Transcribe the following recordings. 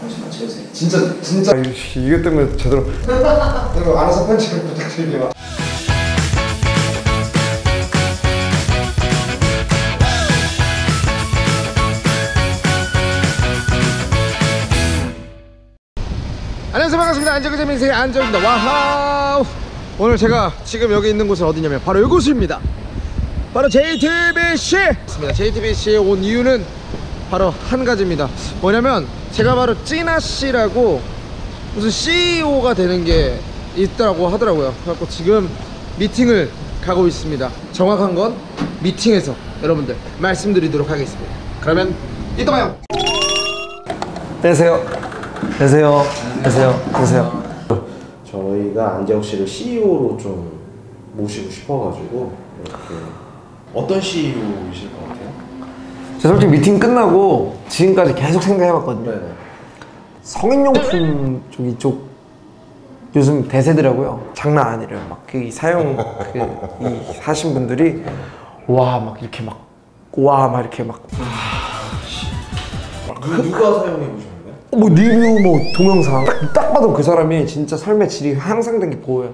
관심 채우세요. 진짜 진짜. 아, 이씨, 이것 때문에 제대로. 그리고 알아서 편집을 부탁드릴게요. 안녕하세요. 반갑습니다. 안정의 재민생의 안정입니다. 와우. 오늘 제가 지금 여기 있는 곳은 어디냐면 바로 이곳입니다. 바로 JTBC 맞습니다. JTBC에 온 이유는 바로 한 가지입니다. 뭐냐면 제가 바로 찌나씨라고 무슨 CEO가 되는 게 있다고 하더라고요. 그래갖고 지금 미팅을 가고 있습니다. 정확한 건 미팅에서 여러분들 말씀드리도록 하겠습니다. 그러면 이따 봐요. 안녕하세요. 안녕하세요. 안녕하세요. 안녕하세요. 저희가 안재욱 씨를 CEO로 좀 모시고 싶어가지고 이렇게 어떤 CEO이실 것 같아요? 제가 솔직히 미팅 끝나고 지금까지 계속 생각해봤거든요. 네. 성인용품 쪽 이쪽 요즘 대세더라고요. 장난 아니래요. 막그 사용 그이 하신 분들이 와 막 이렇게 막 와 막 이렇게 막 누, 누가 사용해 보셨나요? 뭐 리뷰 뭐 동영상. 딱, 딱 봐도 그 사람이 진짜 삶의 질이 향상된 게 보여요.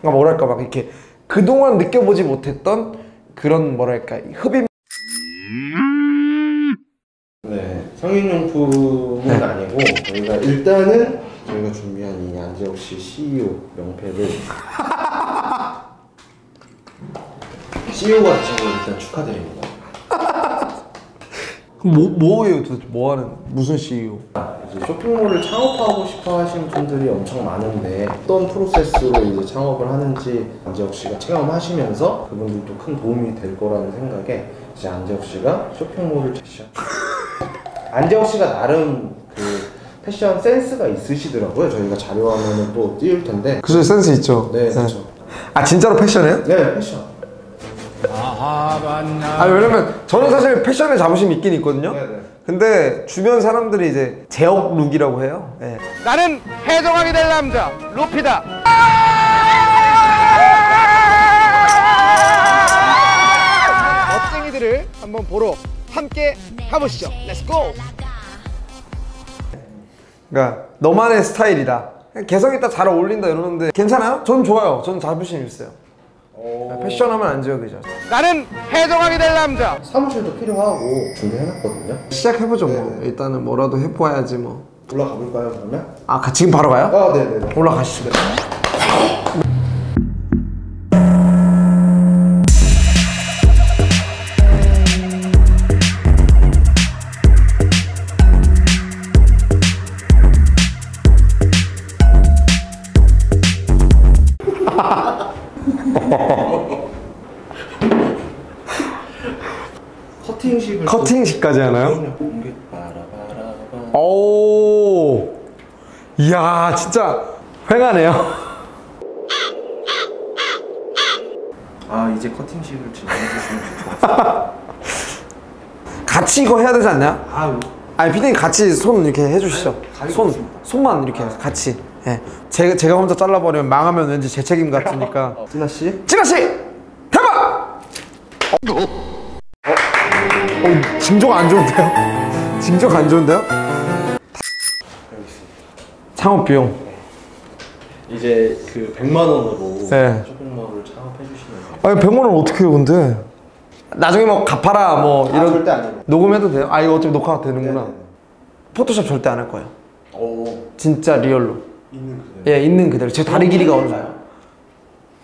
그러니까 뭐랄까 막 이렇게 그동안 느껴보지 못했던 그런 뭐랄까 이 흡입 네, 성인용품은 네. 아니고 저희가 일단은 저희가 준비한 이 안재욱 씨 CEO 명패를 CEO가 되신 걸 일단 축하드립니다. 뭐, 뭐예요 도대체 뭐 하는 무슨 CEO 이제 쇼핑몰을 창업하고 싶어 하시는 분들이 엄청 많은데 어떤 프로세스로 이제 창업을 하는지 안재욱 씨가 체험하시면서 그분들도 큰 도움이 될 거라는 생각에 이제 안재욱 씨가 쇼핑몰을 패션 안재욱 씨가 나름 그 패션 센스가 있으시더라고요. 저희가 자료 화면을 또 띄울 텐데 그죠 센스 있죠 네, 그렇죠. 아 진짜로 패션이에요? 네, 패션. 아 왜냐면 저는 사실 패션에 자부심이 있긴 있거든요. 네, 네. 근데 주변 사람들이 이제 제역 룩이라고 해요. 예. 나는 해적하게 될 남자 루피다. 멋쟁이들을 한번 보러 함께 가보시죠. 렛츠고 그러니까 너만의 스타일이다. 개성 있다 잘 어울린다 이러는데 괜찮아요? 전 좋아요. 전 자부심 있어요 패션하면 안 지워 그죠 나는 해적하게 될 남자 사무실도 필요하고 준비해놨거든요. 시작해보죠 뭐 일단은 뭐라도 해봐야지 뭐아 올라가 볼까요, 그러면? 지금 바로 가요? 아, 네, 네, 네. 올라가시죠 커팅식을 커팅식까지 하나요? 오 이야 진짜 횡하네요 아 이제 커팅식을 진행해 주시면 좋겠어요. 같이 이거 해야 되지 않나요? 아 아니 피디님 같이 손 이렇게 해주시죠 가위가 손. 손만 이렇게 같이 예. 제가, 제가 혼자 잘라버리면 망하면 왠지 제 책임 같으니까 진아 씨. 진아 씨 대박! 어? 어, 징조가 안 좋은데요? 징조가 안 좋은데요? 창업 비용 이제 그 100만 원으로 네. 쇼핑몰을 창업해 주시면 돼요. 아니 100만 원 어떻게 해요 근데 나중에 뭐 갚아라 뭐 아, 이런 절대 아니에요. 녹음해도 돼요? 아 이거 어차피 녹화가 되는구나 네네네. 포토샵 절대 안 할 거예요 오 진짜 리얼로 있는 그대로. 예 있는 그대로. 제 다리 길이가 어느 정도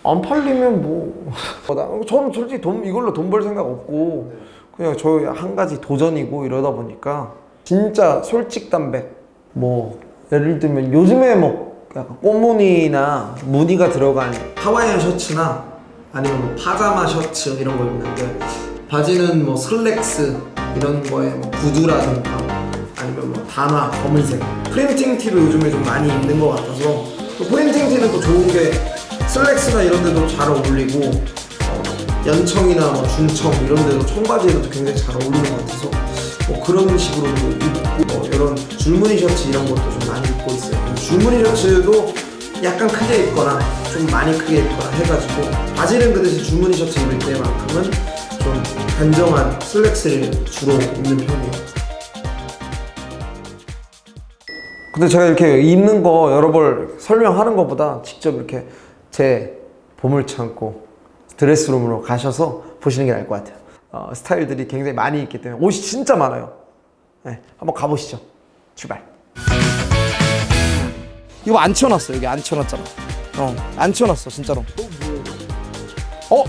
안 팔리면 뭐. 어, 나- 저는 솔직히 돈 이걸로 돈 벌 생각 없고 그냥 저 한 가지 도전이고 이러다 보니까 진짜 솔직 담백 뭐 예를 들면 요즘에 뭐 약간 꽃무늬나 무늬가 들어간 하와이안 셔츠나 아니면 뭐 파자마 셔츠 이런 거 입는데 바지는 뭐 슬랙스 이런 거에 뭐 구두라든가 아니면 뭐 단화 검은색 프린팅 티도 요즘에 좀 많이 입는 것 같아서 또 프린팅 티는 또 좋은 게 슬랙스나 이런 데도 잘 어울리고 어, 연청이나 뭐 중청 이런 데도 청바지에도 굉장히 잘 어울리는 것 같아서 뭐 그런 식으로도 입고 뭐 이런 줄무늬 셔츠 이런 것도 좀 많이 입고 있어요 줄무늬 셔츠도 약간 크게 입거나 좀 많이 크게 입거나 해가지고 바지는 그 대신 줄무늬 셔츠 입을 때만큼은 좀 단정한 슬랙스를 주로 입는 편이에요. 근데 제가 이렇게 입는 거 여러 벌 설명하는 것보다 직접 이렇게 제 보물 창고 드레스룸으로 가셔서 보시는 게 나을 것 같아요. 어, 스타일들이 굉장히 많이 있기 때문에 옷이 진짜 많아요. 네, 한번 가보시죠. 출발. 이거 안 치워놨어. 여기 안 치워놨잖아. 어, 안 치워놨어 진짜로. 어?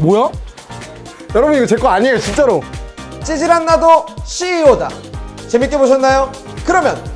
뭐야? 여러분 이거 제 거 아니에요 진짜로. 찌질한 나도 CEO다. 재밌게 보셨나요? 그러면